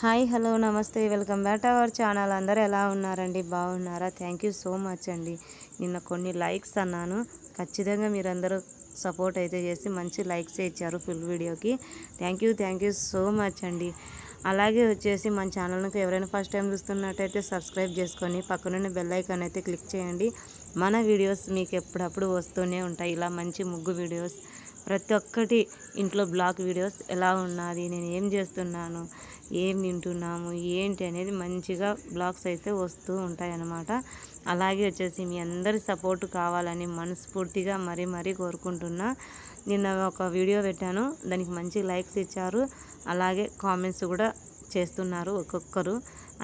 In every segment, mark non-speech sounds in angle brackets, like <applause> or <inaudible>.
Hi hello నమస్తే welcome back our channel. అందరూ ఎలా ఉన్నారండి? బాగున్నారా? థ్యాంక్ యూ సో మచ్ అండి. నిన్న కొన్ని లైక్స్ అన్నాను. ఖచ్చితంగా మీరందరూ సపోర్ట్ అయితే చేసి మంచి లైక్స్ ఇచ్చారు ఫుల్ వీడియోకి. Thank you thank you so much అండి. అలాగే వచ్చేసి మన ఛానల్కి ఎవరైనా ఫస్ట్ టైం చూస్తున్నట్టయితే సబ్స్క్రైబ్ చేసుకొని పక్కనున్న బెల్ ఐకాన్ అయితే క్లిక్ చేయండి. మన వీడియోస్ మీకు ఎప్పుడప్పుడు వస్తూనే ఉంటాయి. ఇలా మంచి ముగ్గు వీడియోస్ ప్రతి ఒక్కటి ఇంట్లో బ్లాగ్ వీడియోస్ ఎలా ఉన్నది నేను ఏం చేస్తున్నాను ఏం తింటున్నాము ఏంటి అనేది మంచిగా బ్లాగ్స్ అయితే వస్తూ ఉంటాయి అన్నమాట అలాగే వచ్చేసి మీ అందరి సపోర్ట్ కావాలని మనస్ఫూర్తిగా మరీ మరీ కోరుకుంటున్నా. నిన్న ఒక వీడియో పెట్టాను దానికి మంచి లైక్స్ ఇచ్చారు. అలాగే కామెంట్స్ కూడా చేస్తున్నారు ఒక్కొక్కరు.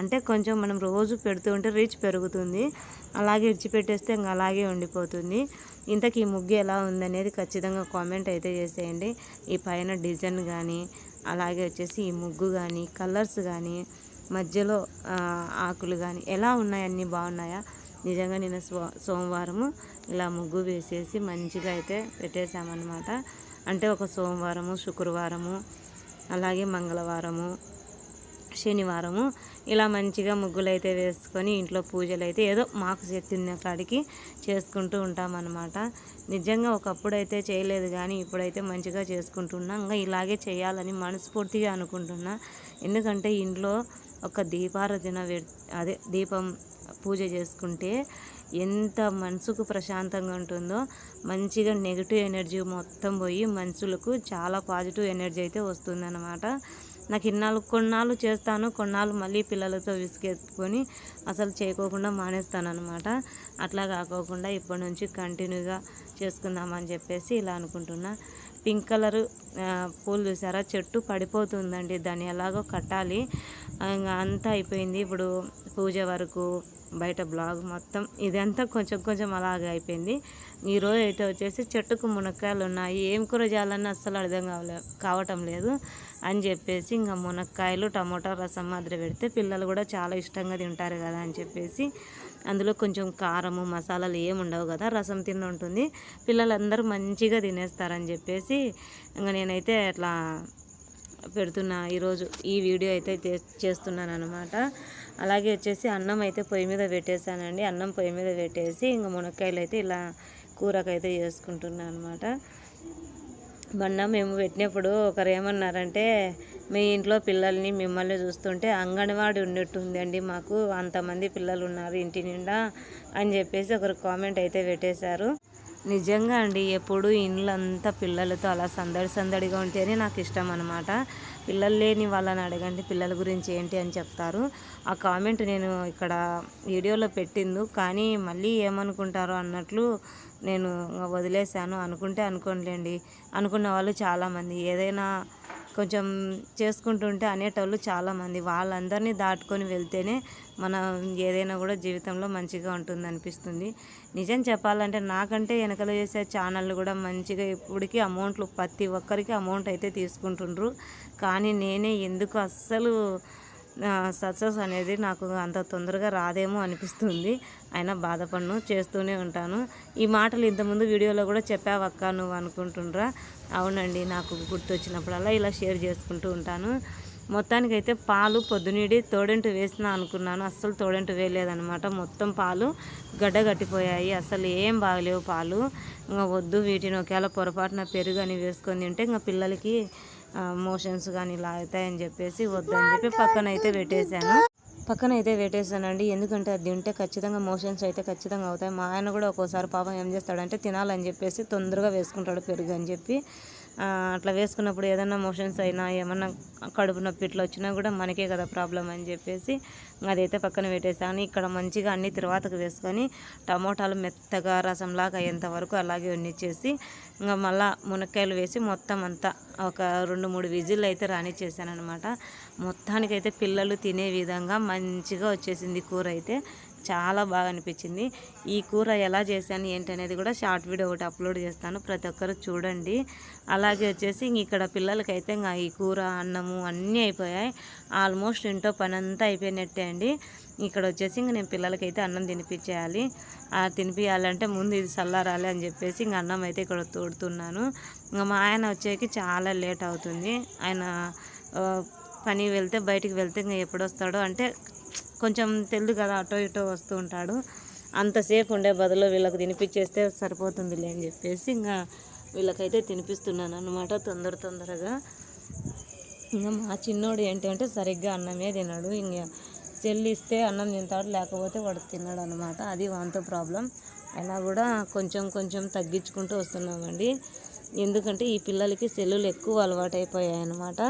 అంటే కొంచెం మనం రోజు పెడుతూ ఉంటే రీచ్ పెరుగుతుంది. అలాగే ఇడిచిపెట్టేస్తే ఇంకా అలాగే ఉండిపోతుంది. ఇంతకీ ఈ ముగ్గు ఎలా ఉందనేది ఖచ్చితంగా కామెంట్ అయితే చేసేయండి. ఈ పైన డిజైన్ కానీ అలాగే వచ్చేసి ఈ ముగ్గు కానీ కలర్స్ కానీ మధ్యలో ఆకులు కానీ ఎలా ఉన్నాయి? అన్నీ బాగున్నాయా? నిజంగా నిన్న సో సోమవారము ఇలా ముగ్గు వేసేసి మంచిగా అయితే పెట్టేశామన్నమాట. అంటే ఒక సోమవారము శుక్రవారము అలాగే మంగళవారము శనివారము ఇలా మంచిగా ముగ్గులు అయితే వేసుకొని ఇంట్లో పూజలు అయితే ఏదో మాకు చెప్తున్న కాడికి చేసుకుంటూ ఉంటామన్నమాట. నిజంగా ఒకప్పుడు అయితే చేయలేదు కానీ ఇప్పుడైతే మంచిగా చేసుకుంటున్నా ఇంకా ఇలాగే చేయాలని మనస్ఫూర్తిగా అనుకుంటున్నా. ఎందుకంటే ఇంట్లో ఒక దీపారాధన అదే దీపం పూజ చేసుకుంటే ఎంత మనసుకు ప్రశాంతంగా ఉంటుందో మంచిగా నెగిటివ్ ఎనర్జీ మొత్తం పోయి మనుషులకు చాలా పాజిటివ్ ఎనర్జీ అయితే వస్తుందన్నమాట. నాకు ఇన్నాళ్ళు కొన్నాళ్ళు చేస్తాను కొన్నాళ్ళు మళ్ళీ పిల్లలతో విసుకెత్తుకొని అసలు చేయకోకుండా మానేస్తాను అనమాట అట్లా కాకోకుండా ఇప్పటి నుంచి కంటిన్యూగా చేసుకుందామని చెప్పేసి ఇలా అనుకుంటున్నా. పింక్ కలర్ పూలు చూసారా? చెట్టు పడిపోతుందండి. దాన్ని ఎలాగో కట్టాలి. ఇంకా అంతా అయిపోయింది. ఇప్పుడు పూజ వరకు బయట బ్లాగ్ మొత్తం ఇదంతా కొంచెం కొంచెం అలాగే అయిపోయింది. ఈరోజు అయితే వచ్చేసి చెట్టుకు మునక్కాయలు ఉన్నాయి. ఏం కూర చేయాలని అస్సలు అర్థం కావలే కావటం లేదు అని చెప్పేసి ఇంకా మునక్కాయలు టమోటా రసం మాదిరి పెడితే పిల్లలు కూడా చాలా ఇష్టంగా తింటారు కదా అని చెప్పేసి అందులో కొంచెం కారము మసాలాలు ఏమి ఉండవు కదా రసం తిన్న ఉంటుంది. పిల్లలందరూ మంచిగా తినేస్తారని చెప్పేసి ఇంకా నేనైతే అట్లా పెడుతున్నా. ఈరోజు ఈ వీడియో అయితే చేస్తున్నాను అనమాట అలాగే వచ్చేసి అన్నం అయితే పొయ్యి మీద పెట్టేశానండి. అన్నం పొయ్యి మీద పెట్టేసి ఇంకా మునక్కాయలు అయితే ఇలా కూరకైతే చేసుకుంటున్నాను అనమాట మొన్న మేము పెట్టినప్పుడు ఒకరు ఏమన్నారంటే మీ ఇంట్లో పిల్లల్ని మిమ్మల్ని చూస్తుంటే అంగన్వాడి ఉన్నట్టుందండి మాకు అంతమంది పిల్లలు ఉన్నారు ఇంటి నిండా అని చెప్పేసి ఒకరు కామెంట్ అయితే పెట్టేశారు. నిజంగా అండి ఎప్పుడు ఇండ్లంతా పిల్లలతో అలా సందడి సందడిగా ఉంటేనే నాకు ఇష్టం అనమాట పిల్లలు లేని వాళ్ళని అడగండి పిల్లల గురించి ఏంటి అని చెప్తారు. ఆ కామెంట్ నేను ఇక్కడ వీడియోలో పెట్టింది. కానీ మళ్ళీ ఏమనుకుంటారో అన్నట్లు నేను వదిలేశాను. అనుకుంటే అనుకోండి అనుకున్న వాళ్ళు చాలామంది. ఏదైనా కొంచెం చేసుకుంటుంటే అనేటోళ్ళు చాలామంది. వాళ్ళందరినీ దాటుకొని వెళ్తేనే మన ఏదైనా కూడా జీవితంలో మంచిగా ఉంటుంది అనిపిస్తుంది నిజం చెప్పాలంటే నాకంటే వెనకలు చేసే ఛానళ్ళు కూడా మంచిగా ఇప్పటికీ అమౌంట్లు ప్రతి ఒక్కరికి అమౌంట్ అయితే తీసుకుంటుండ్రు. కానీ నేనే ఎందుకు అస్సలు సక్సెస్ అనేది నాకు అంత తొందరగా రాదేమో అనిపిస్తుంది. అయినా బాధపడను చేస్తూనే ఉంటాను. ఈ మాటలు ఇంతకుముందు వీడియోలో కూడా చెప్పావక్క నువ్వు అనుకుంటుండ్రా. అవునండి నాకు గుర్తొచ్చినప్పుడల్లా ఇలా షేర్ చేసుకుంటూ ఉంటాను. మొత్తానికైతే పాలు పొద్దునీడి తోడెంటు వేసిన అనుకున్నాను. అస్సలు తోడెంటు వేయలేదనమాట మొత్తం పాలు గడ్డ కట్టిపోయాయి అసలు ఏం బాగలేవు పాలు. ఇంకా వద్దు వీటిని ఒకవేళ పొరపాటున పెరుగు అని వేసుకొని తింటే ఇంకా పిల్లలకి మోషన్స్ కానీ ఇలా అవుతాయని చెప్పేసి వద్దని చెప్పి పక్కన అయితే పెట్టేశాను. పక్కన అయితే పెట్టేశానండి. ఎందుకంటే అది తింటే ఖచ్చితంగా మోషన్స్ అయితే ఖచ్చితంగా అవుతాయి. మా ఆయన కూడా ఒక్కోసారి పాపం ఏం చేస్తాడంటే తినాలని చెప్పేసి తొందరగా వేసుకుంటాడు పెరుగు అని చెప్పి. అట్లా వేసుకున్నప్పుడు ఏదైనా మోషన్స్ అయినా ఏమన్నా కడుపు నొప్పి ఇట్లా వచ్చినా కూడా మనకే కదా ప్రాబ్లం అని చెప్పేసి అదైతే పక్కన పెట్టేసాను ఇక్కడ మంచిగా అన్ని తర్వాతకు వేసుకొని టమోటాలు మెత్తగా రసంలాగా అయ్యేంత వరకు అలాగే ఉన్నిచ్చేసి ఇంకా మళ్ళా మునక్కాయలు వేసి మొత్తం అంతా ఒక రెండు మూడు విజిల్ అయితే రానిచ్చేసాను అనమాట మొత్తానికైతే పిల్లలు తినే విధంగా మంచిగా వచ్చేసింది కూర అయితే. చాలా బాగా అనిపించింది. ఈ కూర ఎలా చేశాను ఏంటనేది కూడా షార్ట్ వీడియో ఒకటి అప్లోడ్ చేస్తాను. ప్రతి ఒక్కరు చూడండి. అలాగే వచ్చేసి ఇంక ఇక్కడ పిల్లలకైతే ఇంకా ఈ కూర అన్నము అన్నీ అయిపోయాయి. ఆల్మోస్ట్ ఇంట్లో పని అంతా అయిపోయినట్టే అండి. ఇక్కడ వచ్చేసి ఇంక నేను పిల్లలకైతే అన్నం తినిపించేయాలి. ఆ తినిపించాలంటే ముందు ఇది చల్లారాలి అని చెప్పేసి ఇంక అన్నం అయితే ఇక్కడ తోడుతున్నాను. ఇంకా మా ఆయన వచ్చేకి చాలా లేట్ అవుతుంది. ఆయన పని వెళ్తే బయటికి వెళ్తే ఇంకా ఎప్పుడు వస్తాడో అంటే కొంచెం తెలుదు కదా అటో ఇటో వస్తూ ఉంటాడు. అంతసేపు ఉండే బదులు వీళ్ళకి తినిపించేస్తే సరిపోతుందిలే అని చెప్పేసి ఇంకా వీళ్ళకైతే తినిపిస్తున్నాను అనమాట తొందర తొందరగా. ఇంకా మా చిన్నోడు ఏంటంటే సరిగ్గా అన్నమే తినడు. ఇంకా సెల్ ఇస్తే అన్నం తింటాడు లేకపోతే వాడు తిన్నాడు అనమాట అది వాంతో ప్రాబ్లం. అయినా కూడా కొంచెం కొంచెం తగ్గించుకుంటూ వస్తున్నామండి. ఎందుకంటే ఈ పిల్లలకి సెల్లులు ఎక్కువ అలవాటు అయిపోయాయి అన్నమాట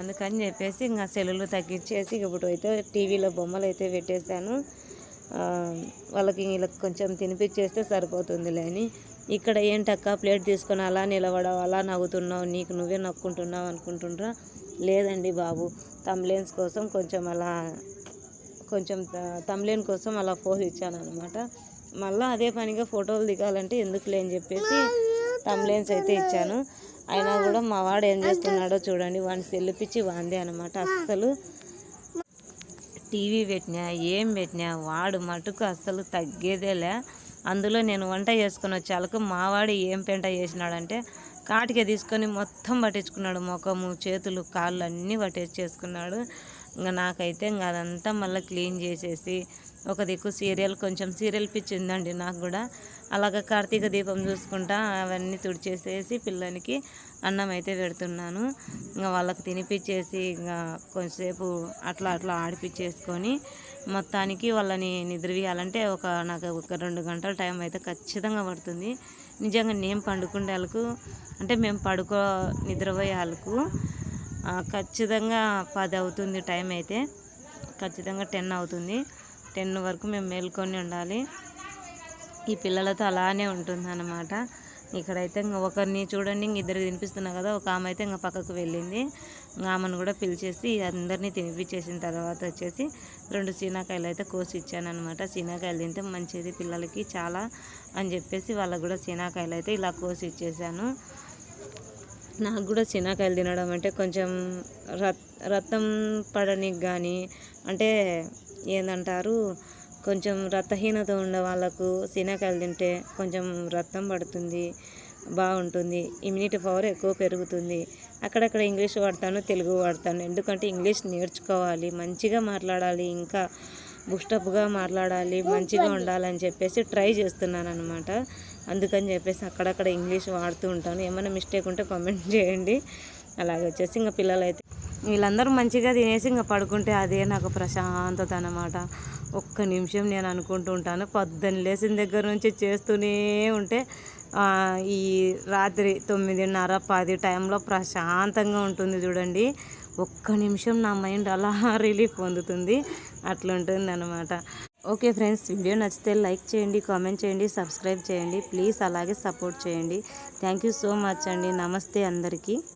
అందుకని చెప్పేసి ఇంకా సెల్లులు తగ్గించేసి ఇప్పుడు అయితే టీవీలో బొమ్మలు అయితే పెట్టేశాను వాళ్ళకి వీళ్ళకి కొంచెం తినిపించేస్తే సరిపోతుందిలే అని. ఇక్కడ ఏంటక్క ప్లేట్ తీసుకొని అలా నిలబడవు అలా నవ్వుతున్నావు నీకు నువ్వే నవ్వుకుంటున్నావు అనుకుంటుండ్రా? లేదండి బాబు తమ్లేన్స్ కోసం కొంచెం అలా కొంచెం తమ్లేన్ కోసం అలా ఫోజ్ ఇచ్చాను అనమాట మళ్ళీ అదే పనిగా ఫోటోలు దిగాలంటే ఎందుకులే అని చెప్పేసి తమ్లేన్స్ అయితే ఇచ్చాను. అయినా కూడా మా వాడు ఏం చేస్తున్నాడో చూడండి. వాడిని సెల్లిపిచ్చి వాందే అనమాట అస్సలు టీవీ పెట్టినా ఏం పెట్టినా వాడు మటుకు అస్సలు తగ్గేదేలే. అందులో నేను వంట చేసుకుని వచ్చేళ్ళకు మావాడు ఏం పెంట చేసినాడంటే కాటికే తీసుకొని మొత్తం పట్టించుకున్నాడు. ముఖము చేతులు కాళ్ళు అన్నీ పట్టించేసుకున్నాడు. ఇంకా నాకైతే ఇంకా అదంతా మళ్ళీ క్లీన్ చేసేసి ఒక దిక్కు సీరియల్ కొంచెం సీరియల్ పిచ్చి ఉందండి నాకు కూడా. అలాగ కార్తీక దీపం చూసుకుంటా అవన్నీ తుడిచేసేసి పిల్లలకి అన్నం అయితే పెడుతున్నాను. ఇంకా వాళ్ళకి తినిపించేసి ఇంకా కొంచెంసేపు అట్లా అట్లా ఆడిపించేసుకొని మొత్తానికి వాళ్ళని నిద్రవేయాలంటే ఒక నాకు ఒక రెండు గంటల టైం అయితే ఖచ్చితంగా పడుతుంది. నిజంగా నేను పండుకునే వాళ్ళకు అంటే మేము పడుకో నిద్రపోయే వాళ్ళకు ఖచ్చితంగా పది అవుతుంది టైం అయితే. ఖచ్చితంగా టెన్ అవుతుంది. టెన్ వరకు మేము మేల్కొని ఉండాలి. ఈ పిల్లలతో అలానే ఉంటుంది అన్నమాట ఇక్కడైతే ఇంకా ఒకరిని చూడండి ఇంక ఇద్దరికి తినిపిస్తున్నా కదా ఒక ఆమె అయితే ఇంకా పక్కకు వెళ్ళింది. ఇంకా ఆమెను కూడా పిలిచేసి అందరినీ తినిపించేసిన తర్వాత వచ్చేసి రెండు సీనాకాయలు అయితే కోసి ఇచ్చానమాట సీనాకాయలు తింటే మంచిది పిల్లలకి చాలా అని చెప్పేసి వాళ్ళకు కూడా సీనాకాయలు అయితే ఇలా కోసి ఇచ్చేసాను. నాకు కూడా సీనాకాయలు తినడం అంటే కొంచెం రత్ రతం పడనికి కానీ అంటే ఏందంటారు? కొంచెం రక్తహీనత ఉన్న వాళ్ళకు శనగకాయలు తింటే కొంచెం రక్తం పడుతుంది బాగుంటుంది. ఇమ్యూనిటీ పవర్ ఎక్కువ పెరుగుతుంది. అక్కడక్కడ ఇంగ్లీష్ వాడతాను తెలుగు వాడతాను. ఎందుకంటే ఇంగ్లీష్ నేర్చుకోవాలి మంచిగా మాట్లాడాలి ఇంకా బుస్టప్గా మాట్లాడాలి మంచిగా ఉండాలని చెప్పేసి ట్రై చేస్తున్నాను అనమాట అందుకని చెప్పేసి అక్కడక్కడ ఇంగ్లీష్ వాడుతూ ఉంటాను. ఏమైనా మిస్టేక్ ఉంటే కామెంట్ చేయండి. అలాగే వచ్చేసి ఇంకా పిల్లలైతే వీళ్ళందరూ మంచిగా తినేసి ఇంకా పడుకుంటే అదే నాకు ప్రశాంతత అనమాట ఒక్క నిమిషం నేను అనుకుంటూ ఉంటాను. పొద్దున్న లేచిన దగ్గర నుంచి చేస్తూనే ఉంటే ఈ రాత్రి తొమ్మిదిన్నర పది టైంలో ప్రశాంతంగా ఉంటుంది చూడండి. ఒక్క నిమిషం నా మైండ్ అలా <laughs> రిలీఫ్ పొందుతుంది. అట్లుంటుంది అనమాట ఓకే ఫ్రెండ్స్ వీడియో నచ్చితే లైక్ చేయండి కామెంట్ చేయండి సబ్స్క్రైబ్ చేయండి ప్లీజ్ అలాగే సపోర్ట్ చేయండి. థ్యాంక్ యూ సో మచ్ అండి. నమస్తే అందరికీ.